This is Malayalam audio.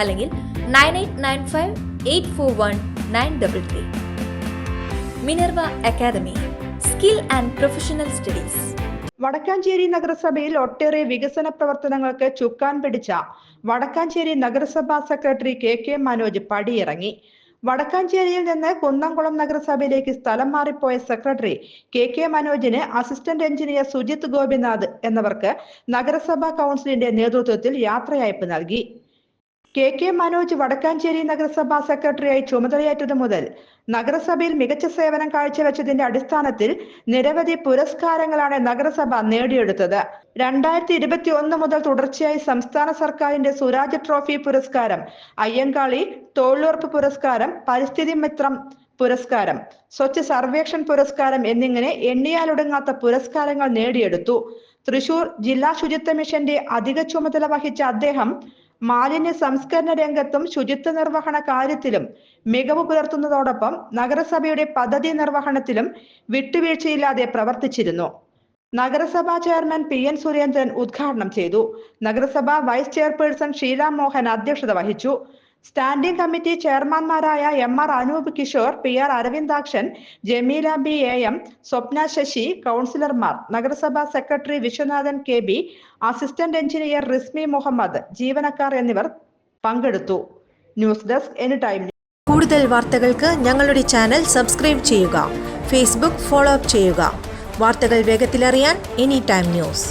അല്ലെങ്കിൽ nine eight nine five eight four one nine double three. Minerva academy skill and professional studies. Vadakkanchery നഗരസഭയിൽ ഒട്ടേറെ വികസന പ്രവർത്തനങ്ങൾക്ക് ചുക്കാൻ പിടിച്ച വടക്കാഞ്ചേരി നഗരസഭാ സെക്രട്ടറി കെ കെ മനോജ് പടിയിറങ്ങി. വടക്കാഞ്ചേരിയിൽ നിന്ന് കുന്നംകുളം നഗരസഭയിലേക്ക് സ്ഥലം മാറിപ്പോയ സെക്രട്ടറി കെ കെ മനോജിന് അസിസ്റ്റന്റ് എഞ്ചിനീയർ സുജിത് ഗോപിനാഥ് എന്നിവർക്ക് നഗരസഭാ കൗൺസിലിന്റെ നേതൃത്വത്തിൽ യാത്രയയപ്പ് നൽകി. കെ കെ മനോജ് വടക്കാഞ്ചേരി നഗരസഭാ സെക്രട്ടറിയായി ചുമതലയേറ്റത് മുതൽ നഗരസഭയിൽ മികച്ച സേവനം കാഴ്ചവെച്ചതിന്റെ അടിസ്ഥാനത്തിൽ നിരവധി പുരസ്കാരങ്ങളാണ് നഗരസഭ നേടിയെടുത്തത്. രണ്ടായിരത്തി ഇരുപത്തി ഒന്ന് മുതൽ തുടർച്ചയായി സംസ്ഥാന സർക്കാരിന്റെ സുരാജ് ട്രോഫി പുരസ്കാരം അയ്യങ്കാളി തൊഴിലുറപ്പ് പുരസ്കാരം പരിസ്ഥിതി മിത്രം പുരസ്കാരം സ്വച്ഛ സർവേക്ഷൻ പുരസ്കാരം എന്നിങ്ങനെ എണ്ണിയാലൊടുങ്ങാത്ത പുരസ്കാരങ്ങൾ നേടിയെടുത്തു. തൃശൂർ ജില്ലാ ശുചിത്വ മിഷന്റെ അധിക ചുമതല വഹിച്ച അദ്ദേഹം മാലിന്യ സംസ്കരണ രംഗത്തും ശുചിത്വ നിർവഹണ കാര്യത്തിലും മികവ് പുലർത്തുന്നതോടൊപ്പം നഗരസഭയുടെ പദ്ധതി നിർവഹണത്തിലും വിട്ടുവീഴ്ചയില്ലാതെ പ്രവർത്തിച്ചിരുന്നു. നഗരസഭാ ചെയർമാൻ പി എൻ സുരേന്ദ്രൻ ഉദ്ഘാടനം ചെയ്തു. നഗരസഭാ വൈസ് ചെയർപേഴ്സൺ ഷീല മോഹൻ അധ്യക്ഷത വഹിച്ചു. Standing committee ചെയർമാൻമാരായ M R Anoop Kishore P R Aravindakshan Jameela B A M Swapna Sasi കൗൺസിലർമാർ നഗരസഭാ secretary Viswanathan K B assistant engineer Rismi Muhammad ജീവനക്കാർ എന്നിവർ പങ്കെടുത്തു. ന്യൂസ് ഡെസ്ക് എനി ടൈം കൂടുതൽ വാർത്തകൾക്ക് ഞങ്ങളുടെ ചാനൽ സബ്സ്ക്രൈബ് ചെയ്യുക ഫേസ്ബുക്ക് ഫോളോ അപ്പ് ചെയ്യുക. വാർത്തകൾ വേഗത്തിലറിയാൻ എനി ടൈം ന്യൂസ്.